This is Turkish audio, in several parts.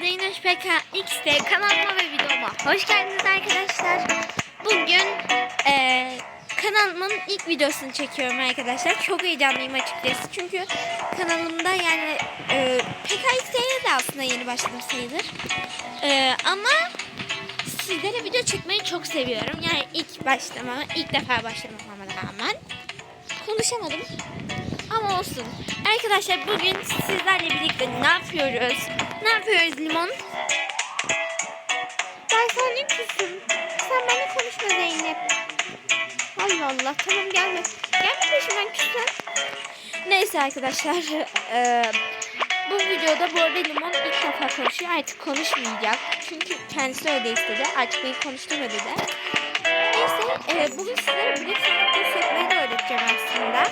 Zeynoş PKX'de kanalıma ve videoma hoş geldiniz arkadaşlar. Bugün eee kanalımın ilk videosunu çekiyorum arkadaşlar. Çok heyecanlıyım açıkçası. Çünkü kanalımda yani eee PKX'ye de aslında yeni başladım sayılır. Eee, ama sizlere video çekmeyi çok seviyorum. Yani ilk başlamama, ilk defa başlamama rağmen konuşamadım. Ama olsun. Arkadaşlar bugün sizlerle birlikte ne yapıyoruz? Ne yapıyoruz Limon? Ben senin kızım. Sen benimle konuşma Zeynep. Allah Allah tamam gelme. Gelme peşimden küsün. Neyse arkadaşlar. eee, bu videoda bu arada Limon ilk defa konuşuyor. Artık konuşmayacak. Çünkü kendisi öyle istedi. Artık beni konuşturma dedi. Neyse eee, bugün sizlere bilek hissetmeyi de öğreteceğim aslında.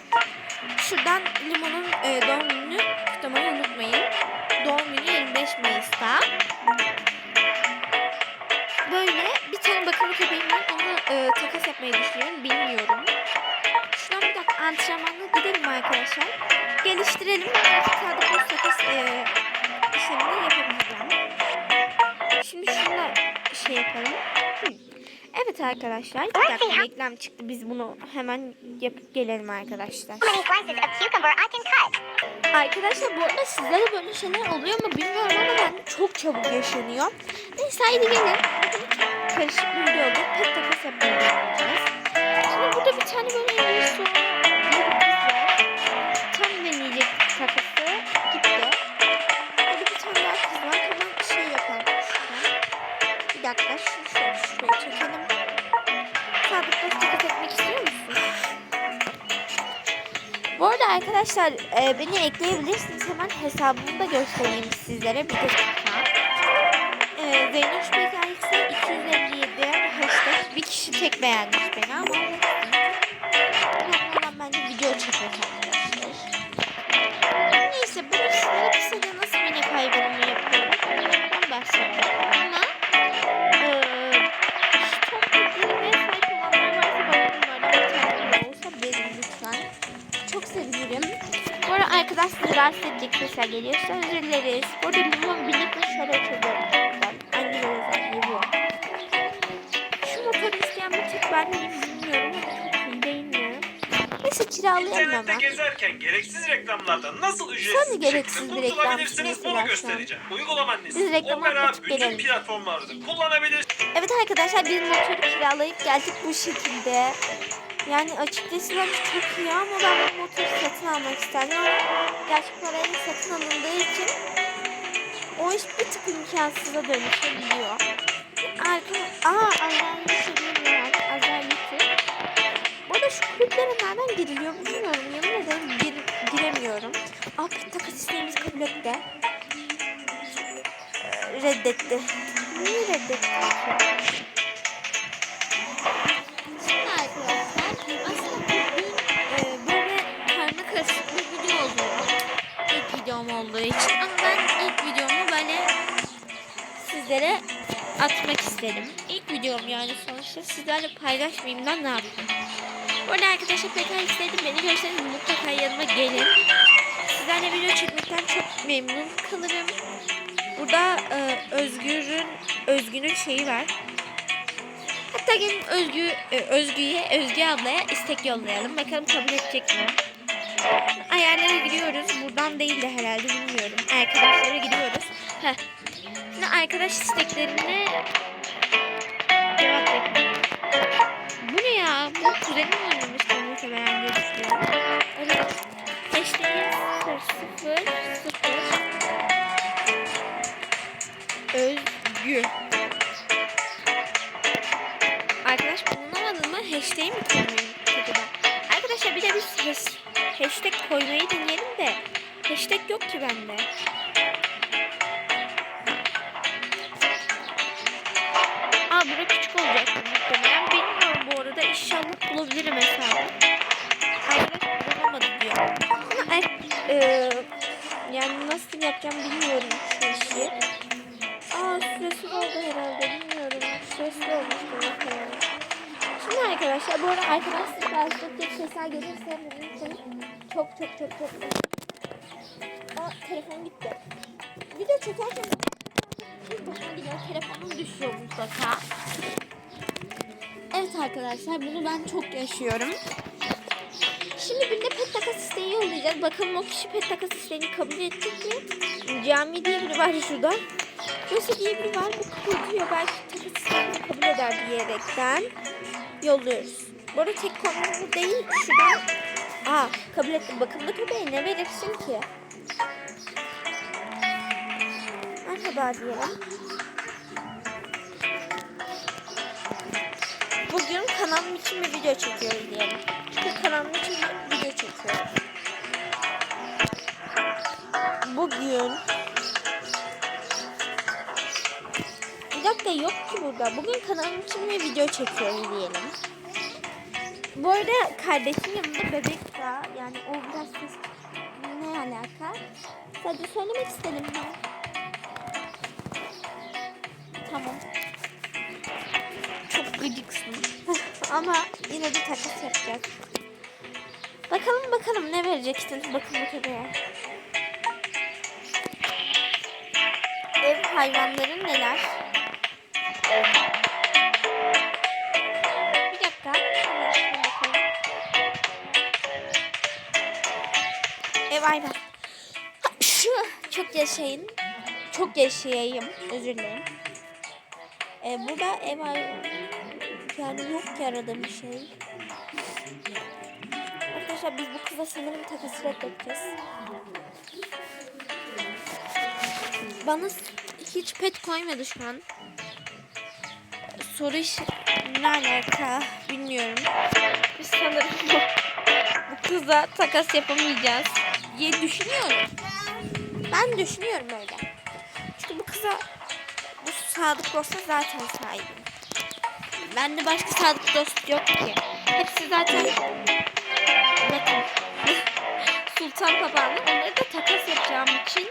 Şuradan Limon'un e, doğum gününü kutlamayı unutmayın. Doğum günü 25 Mayıs'ta. Böyle bir tane bakımlı köpeğim var. Onu e, takas yapmayı düşünüyorum. Bilmiyorum. Şuradan bir dakika antrenmanla gidelim arkadaşlar. Geliştirelim. Sadık bir takas e, işlemini yapabileceğim. Şimdi şunla şey yapalım. Evet arkadaşlar. Bir dakika reklam çıktı. Biz bunu hemen yapıp gelelim arkadaşlar. Arkadaşlar bu arada sizlere böyle şeyler oluyor mu bilmiyorum ama ben çok çabuk yaşanıyor. Neyse haydi gelin. Karışık bir video oldu. Pet takas yapmaya arkadaşlar e, beni ekleyebilirsiniz. Hemen hesabımı da göstereyim sizlere. Bir dakika. E, Zeynoş PKX'e 257 hashtag. Bir kişi tek beğenmiş beni sesler geliyorsa özür dileriz. Bu arada limon birlikte şöyle hangi bir özelliği bu. Şu motoru isteyen bir tek ben miyim bilmiyorum ama çok iyi değil mi? Neyse kiralayalım İnternette hemen. gezerken gereksiz reklamlardan nasıl ücretsiz bir gereksiz bir reklam kurtulabilirsiniz mesela bunu göstereceğim. Uygulama annesi. Biz reklamı Opera bütün gelelim. platformlarda kullanabilirsiniz. Evet arkadaşlar biz motoru kiralayıp geldik bu şekilde. Yani açıkçası ben çok iyi ama ben bu motoru satın almak isterdim ama gerçek parayla satın alındığı için o iş bir tık imkansıza dönüşebiliyor. Arka, aa var. Azrail Yusuf. Bu arada şu kulüplere nereden giriliyor bilmiyorum. Yemin ederim gir, giremiyorum. Aa pet takas isteğimizi kabul etti. Ee, Reddetti. Niye reddetti? İçin ama ben ilk videomu böyle sizlere atmak istedim. İlk videom yani sonuçta sizlerle paylaşmayayımdan ne yapayım. Bu arada arkadaşlar pekala istedim beni görseniz mutlaka yanıma gelin. Sizlerle video çekmekten çok memnun kalırım. Burada e, Özgür'ün Özgün'ün şeyi var. Hatta gelin Özgü, e, Özgü'ye, Özgü ablaya istek yollayalım. Bakalım kabul edecek mi? Ayarlara giriyoruz. Buradan değil de herhalde bilmiyorum. Arkadaşlara giriyoruz. Heh. Şimdi arkadaş isteklerine cevap bekliyorum. Bu ne ya? Bu kuzenim oynamıştı muhtemelen diye düşünüyorum. Evet. Hashtag 0 Özgü. Arkadaş bulunamadı mı? Hashtag mi acaba? Arkadaşlar bir de biz hash, hashtag koymayı deneyelim de hashtag yok ki bende. Aa bura küçük olacak muhtemelen. Bilmiyorum bu arada. İnşallah bulabilirim hesabı. Arkadaş bulamadı diyor. Ay, e, yani nasıl yapacağım bilmiyorum şu işi. Aa süresi oldu herhalde bilmiyorum. Süresi olmuş demek yani. Şimdi arkadaşlar bu arada arkadaşlar rahatsız edecek sesler gelirse çok çok çok çok Aa telefon gitti. Video çekerken herkes başına geliyor. Telefonum düşüyor mutlaka. Evet arkadaşlar bunu ben çok yaşıyorum. Şimdi birine pet takas isteği yollayacağız. Bakalım o kişi pet takas isteğini kabul edecek mi? Cami diye biri var şurada. Yoksa diye biri var. Bu ediyor. Belki takas isteğini kabul eder diyerekten yolluyoruz. Bu arada tek konu bu değil. Şurada Aa kabul ettim. Bakımlı köpeğe ne verirsin ki? Merhaba diyelim. Bugün kanalım için bir video çekiyoruz diyelim. Çünkü kanalım için bir video çekiyoruz. Bugün Bir dakika yok ki burada. Bugün kanalım için bir video çekiyoruz diyelim. Bu arada kardeşim yanında bebek var. Yani o biraz ses ne alaka? Sadece söylemek istedim ben. Tamam. Çok gıcıksın. Ama yine de takas yapacağız. Bakalım bakalım ne vereceksin bakın bakalım. Ev hayvanların neler? Ev hayvan. Ha, Şu çok yaşayın. Çok yaşayayım. Özür dilerim. Ee, burada ev hayvan. Yani yok ki aradığım bir şey. Arkadaşlar biz bu kıza sanırım takası reddedeceğiz. Bana hiç pet koymadı şu an. Soru iş ne alaka bilmiyorum. Biz sanırım bu, bu kıza takas yapamayacağız diye düşünüyorum. Ben düşünüyorum öyle. Çünkü bu kıza bu sadık olsa zaten sahibim. Bende başka sadık dost yok ki. Hepsi zaten Sultan Papağanı onları da takas yapacağım için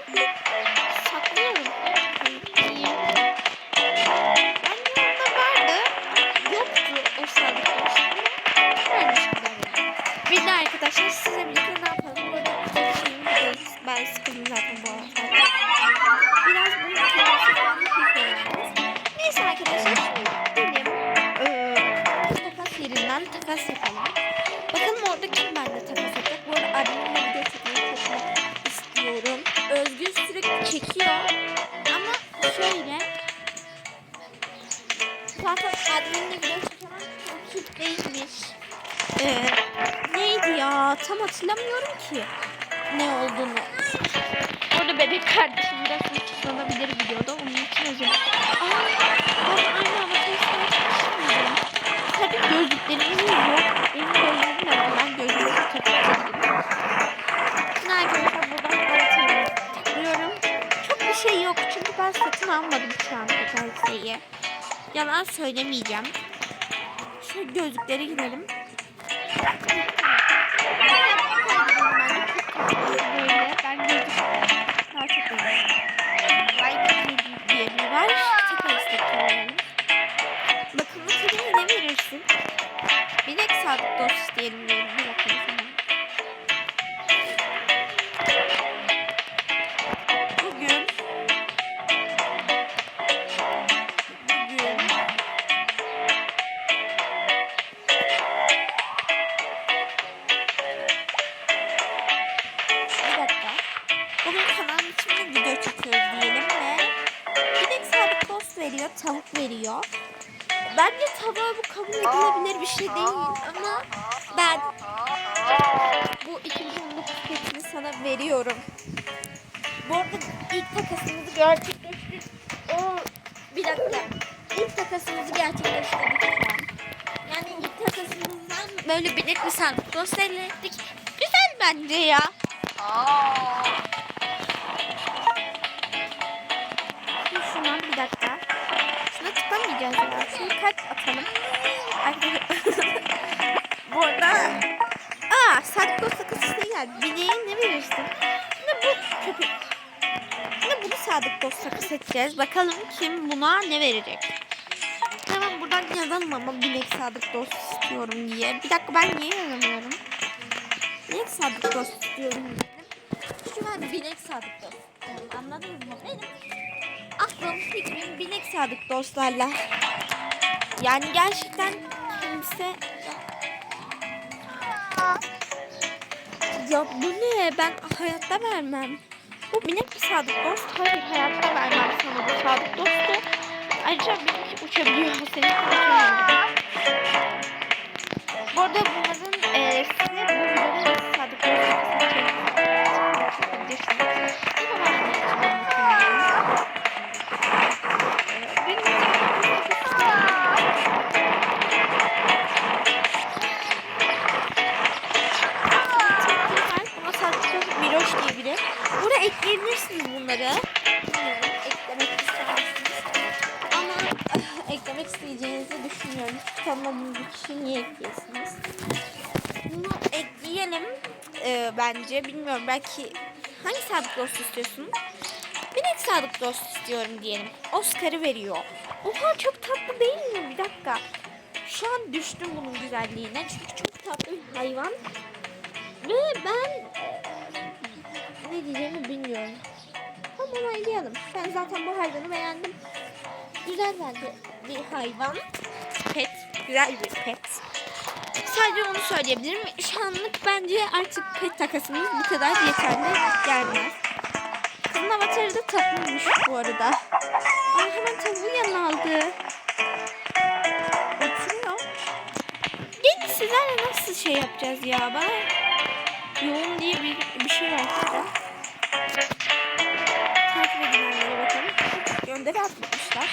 Yalan söylemeyeceğim. Şu gözlüklere gidelim. Böyle ben gözlük daha biri var. Tekrar isteklerim. Bir sadık dost diyelim. Bu 2019 petini sana veriyorum. Bu arada ilk takasımızı gerçekleştirdik. O bir dakika. İlk takasımızı gerçekleştirdik. Yani ilk takasımızdan böyle bir net bir sandık elde ettik. Güzel bence ya. Şimdi şundan bir dakika. Şuna tıklamayacağız ya. Şimdi kalp atalım. Arkadaşlar. Bu arada Aa Bileğe ne verirsin? Şimdi bu köpek. Şimdi bunu sadık dost sakız edeceğiz. Bakalım kim buna ne verecek. Hemen buradan yazalım ama bilek sadık dost istiyorum diye. Bir dakika ben niye yazamıyorum? Bilek sadık dost istiyorum dedim. Şu an bilek sadık dost. Anladınız mı? Benim aklım fikrim binek sadık dostlarla. Yani gerçekten kimse... Ya bu ne? Ben hayatta vermem. Bu binek bir sadık dost. Hayır hayatta vermem sana bu sadık dostu. Ayrıca binek uçabiliyor. Senin uçamıyor. Bu arada bunların e, size bu bunları. Bilmiyorum, eklemek istemezsiniz. Ama eklemek isteyeceğinizi düşünmüyorum. Hiç tanımadığınız bir kişiyi niye ekleyesiniz? Bunu ekleyelim e, bence. Bilmiyorum belki hangi sadık dost istiyorsun? Binek sadık dost istiyorum diyelim. Oscar'ı veriyor. Oha çok tatlı değil mi? Bir dakika. Şu an düştüm bunun güzelliğine. Çünkü çok tatlı bir hayvan. Ve ben e, ne diyeceğimi bilmiyorum. Onaylayalım. Ben zaten bu hayvanı beğendim. Güzel bence bir hayvan. Pet. Güzel bir pet. Sadece onu söyleyebilirim. Şu anlık bence artık pet takasımız bu kadar yeterli gelmez. Kızın avatarı da tatlıymış bu arada. Ay hemen tavuğu yanına aldı. Oturuyor. Gelin sizlerle nasıl şey yapacağız ya? Bana yoğun diye bir, bir şey var size. Gönderi atmışlar.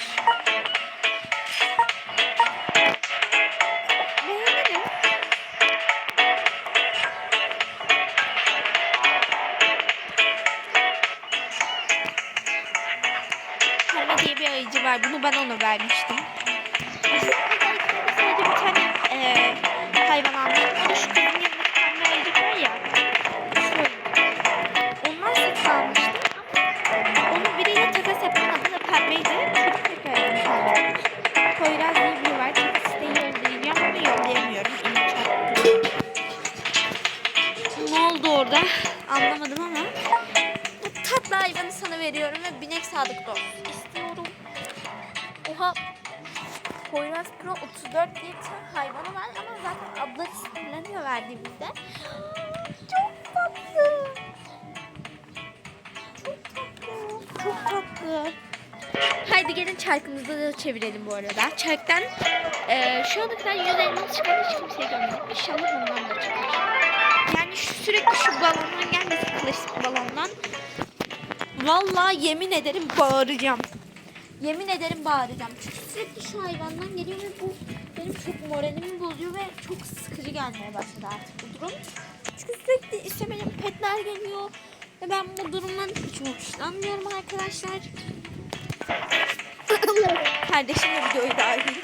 Beğenelim. Karma diye bir ayıcı var. Bunu ben ona vermiştim. Oldu orada? Anlamadım ama. Bu tatlı hayvanı sana veriyorum ve binek sadık dost istiyorum. Oha. Poyraz Pro 34 diye bir hayvanı var ama zaten abla sinirleniyor verdiğimizde. Çok tatlı. Çok tatlı. Çok tatlı. Haydi gelin çarkımızda da çevirelim bu arada. Çarktan eee şu ana kadar 100 elmas çıkan hiç kimseye görmedim. İnşallah ondan da çıkar. Sürekli şu balondan gelmesin klasik balondan. Vallahi yemin ederim bağıracağım. Yemin ederim bağıracağım. Çünkü sürekli şu hayvandan geliyor ve bu benim çok moralimi bozuyor ve çok sıkıcı gelmeye başladı artık bu durum. Çünkü sürekli istemediğim petler geliyor. Ve ben bu durumdan hiç hoşlanmıyorum arkadaşlar. Kardeşim de videoyu dahil.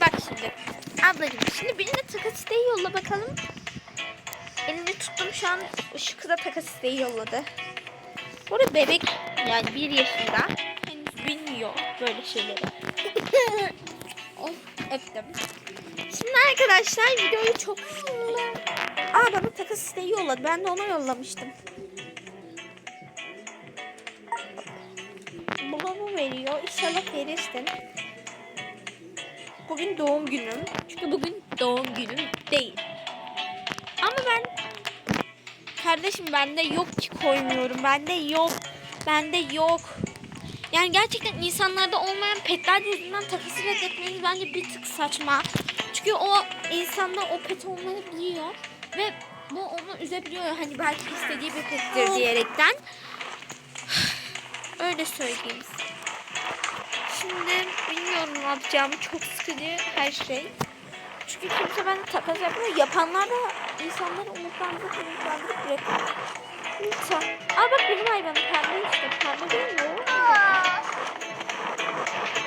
Bak şimdi. Ablacığım şimdi birine takas isteği yolla bakalım. Elini tuttum şu an şu kıza takas isteği yolladı. Bu arada bebek yani bir yaşında henüz bilmiyor böyle şeyleri. of öptüm. Şimdi arkadaşlar videoyu çok Aa bana takas isteği yolladı. Ben de ona yollamıştım. Babamı veriyor. İnşallah verirsin. Bugün doğum günüm. Çünkü bugün doğum günüm değil. Ama ben kardeşim bende yok ki koymuyorum. Bende yok. Bende yok. Yani gerçekten insanlarda olmayan petler yüzünden takası reddetmeniz bence bir tık saçma. Çünkü o insanda o pet olmayabiliyor ve bu onu üzebiliyor. Hani belki istediği bir pettir diyerekten. Öyle söyleyeyim. Şimdi bilmiyorum ne yapacağımı. Çok sıkıcı her şey. Çünkü kimse bende takas yapmıyor. Yapanlar da insanları umutlandırıp umutlandırıp bırakıyor. Lütfen. Aa bak benim hayvanım pembe işte. Pembe değil mi?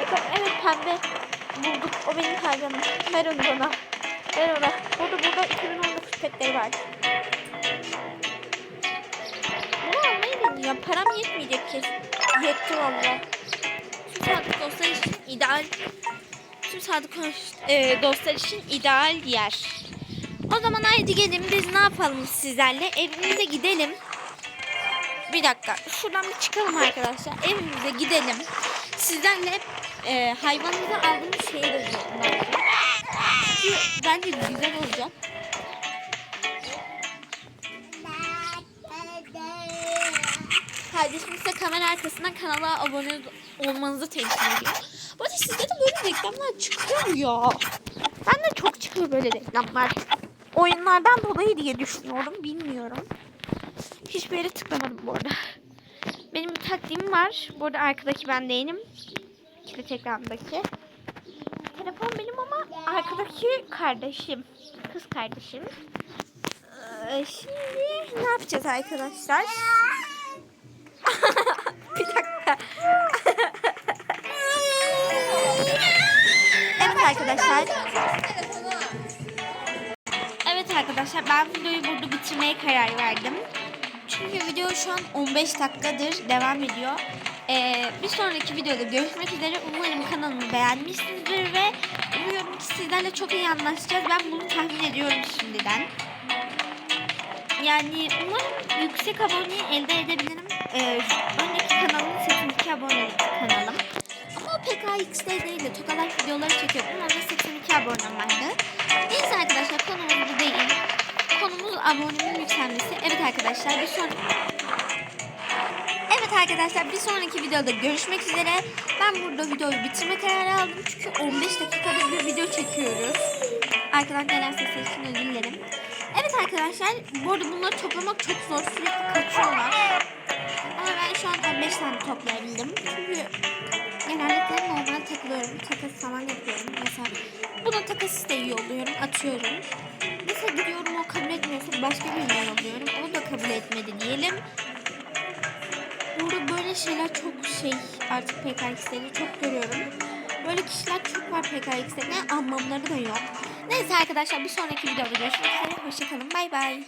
Bakın evet pembe. Bulduk. O benim hayvanım. Ver onu bana. Ver ona. Burada burada 2019 petleri var. Bunu almayı deneyeceğim. Param yetmeyecek kesin. Yetti valla. Tüm sadık dostlar için ideal. Tüm sadık e, dostlar için ideal yer. O zaman haydi gelin biz ne yapalım sizlerle? Evimize gidelim. bir dakika. Şuradan bir çıkalım arkadaşlar. Evimize gidelim. Sizlerle e, hayvanımıza aldığımız şeyi de. Çünkü bence güzel olacak. Kardeşim size kamera arkasından kanala abone olmanızı temsil ediyor. Bu sizde de böyle reklamlar çıkıyor ya. Ben de çok çıkıyor böyle reklamlar. Oyunlardan dolayı diye düşünüyorum. Bilmiyorum. Hiçbir yere tıklamadım bu arada. Benim bir taktiğim var. Bu arada arkadaki ben değilim. Kilit ekrandaki. Telefon benim ama arkadaki kardeşim. Kız kardeşim. Ee, şimdi ne yapacağız arkadaşlar? Arkadaşlar. Evet arkadaşlar ben videoyu burada bitirmeye karar verdim. Çünkü video şu an 15 dakikadır devam ediyor. Ee, bir sonraki videoda görüşmek üzere. Umarım kanalımı beğenmişsinizdir ve umuyorum ki sizlerle çok iyi anlaşacağız. Ben bunu tahmin ediyorum şimdiden. Yani umarım yüksek aboneyi elde edebilirim. Ee, önceki kanalım 82 abonelik kanalım. PKX'de değil de Tokalar videoları çekiyordum. Onda 82 abonem vardı. Neyse arkadaşlar konumuz bu değil. Konumuz abonemin yükselmesi. Evet arkadaşlar bir son... Evet arkadaşlar bir sonraki videoda görüşmek üzere. Ben burada videoyu bitirme kararı aldım. Çünkü 15 dakikadır bir video çekiyoruz. Arkadan gelen sesler için özür dilerim. Evet arkadaşlar bu arada bunları toplamak çok zor. Sürekli kaçıyorlar. Ama ben şu an 15 tane toplayabildim. Çünkü genellikle normal takılıyorum. Takas falan yapıyorum. Mesela buna takas isteği yolluyorum. Atıyorum. Mesela gidiyorum o kabul etmiyorsa başka birine yolluyorum. O da kabul etmedi diyelim. Burada böyle şeyler çok şey artık PKX'leri çok görüyorum. Böyle kişiler çok var PKX'de. Ne anlamları da yok. Neyse arkadaşlar bir sonraki videoda görüşmek üzere. Hoşçakalın. Bay bay.